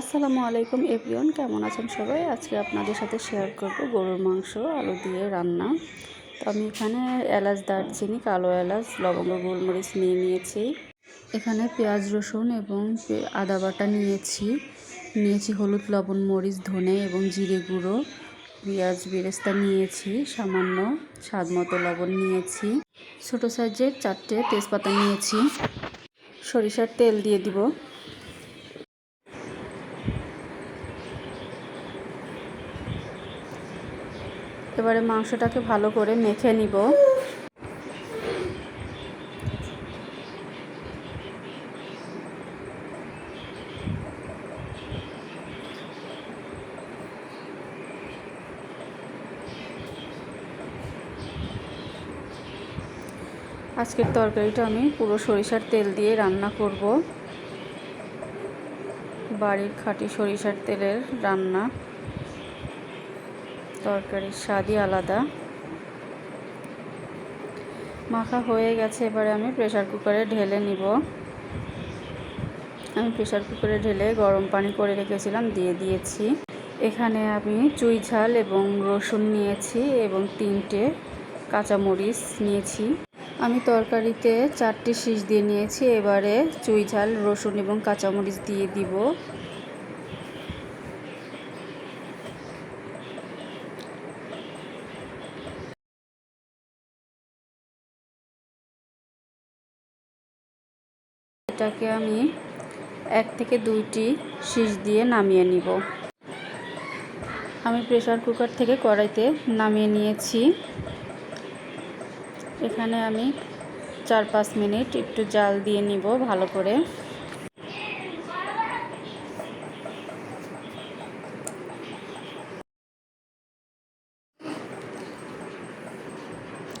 আসসালামু আলাইকুম এভরিওয়ান, কেমন আছেন সবাই? আজকে আপনাদের সাথে শেয়ার করব গরুর মাংস, আলু দিয়ে রান্না। তো আমি এখানে এলাচ, দারচিনি, কালো এলাচ, লবঙ্গ, গোলমরিচ নিয়ে নিয়েছি। এখানে পেঁয়াজ, রসুন এবং আদা বাটা নিয়েছি। নিয়েছি হলুদ, লবণ, মরিচ, ধনে এবং জিরে গুঁড়ো। পেঁয়াজ, বেরেস্তা নিয়েছি, সামান্য স্বাদ মতো লবণ নিয়েছি। ছোটো সাইজের চারটে তেজপাতা নিয়েছি। সরিষার তেল দিয়ে দিব। এবারে মাংসটাকে ভালো করে মেখে নিব। আজকের তরকারিটা আমি পুরো সরিষার তেল দিয়ে রান্না করব। বাড়ির খাঁটি সরিষার তেলের রান্না। তরকারির স্বাদই আলাদা। মাখা হয়ে গেছে, এবারে আমি প্রেসার কুকারে ঢেলে নিব। আমি প্রেসার কুকারে ঢেলে গরম পানি করে রেখেছিলাম, দিয়ে দিয়েছি। এখানে আমি চুই ঝাল এবং রসুন নিয়েছি এবং তিনটে কাঁচামরিচ নিয়েছি। আমি তরকারিতে চারটি শীষ দিয়ে নিয়েছি, এবারে চুই ঝাল, রসুন এবং কাঁচামরিচ দিয়ে দিব। এটাকে আমি এক থেকে দুইটি শীষ দিয়ে নামিয়ে নিব। আমি প্রেশার কুকার থেকে কড়াইতে নামিয়ে নিয়েছি। এখানে আমি চার পাঁচ মিনিট একটু জাল দিয়ে নিব ভালো করে।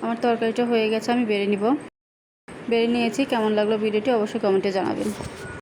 আমার তরকারিটা হয়ে গেছে, আমি বেড়ে নিব। বেড়ে নিয়েছি কেমন লাগল ভিডিওটি অবশ্যই কমেন্টে জানাবেন।